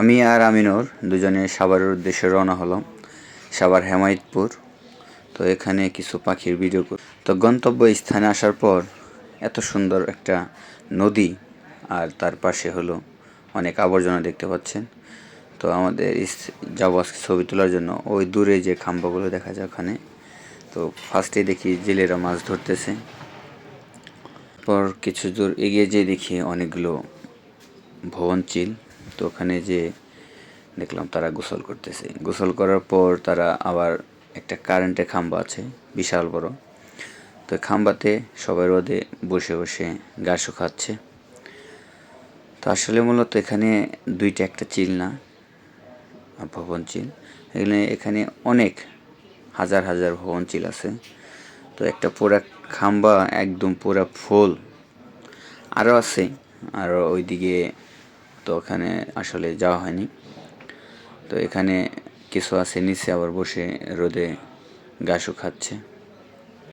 আমি আর আমিনুর দুজনে সাভারের উদ্দেশ্যে রওনা হলাম। সাভার হেমায়তপুর। তো এখানে কিছু পাখির ভিডিও কর তো গন্তব্য স্থানে আসার পর এত সুন্দর একটা নদী আর তার পাশে হলো অনেক আবর্জনা দেখতে পাচ্ছেন। তো আমাদের যাব ছবি তোলার জন্য। ওই দূরে যে খাম্বাগুলো দেখা যায় ওখানে। তো ফার্স্টে দেখি জেলেরা মাছ ধরতেছে। পর কিছু দূর এগিয়ে যেয়ে দেখি অনেকগুলো ভবন চিল তো ওখানে যে দেখলাম তারা গোসল করতেছে। গোসল করার পর তারা আবার একটা কারেন্টের খাম্বা আছে, বিশাল বড়। তো খাম্বাতে সবাই রোদে বসে বসে গা শুকাচ্ছে তো আসলে মূলত এখানে দুইটা একটা চিল না, ভবন চিল। এখানে এখানে অনেক হাজার হাজার ভবন চিল আছে। তো একটা পুরা খাম্বা একদম পুরা ফুল। আরও আছে আরও ওইদিকে তো ওখানে আসলে যাওয়া হয়নি। তো এখানে কিছু আছে, নিচে আবার বসে রোদে ঘাসও শুকাচ্ছে।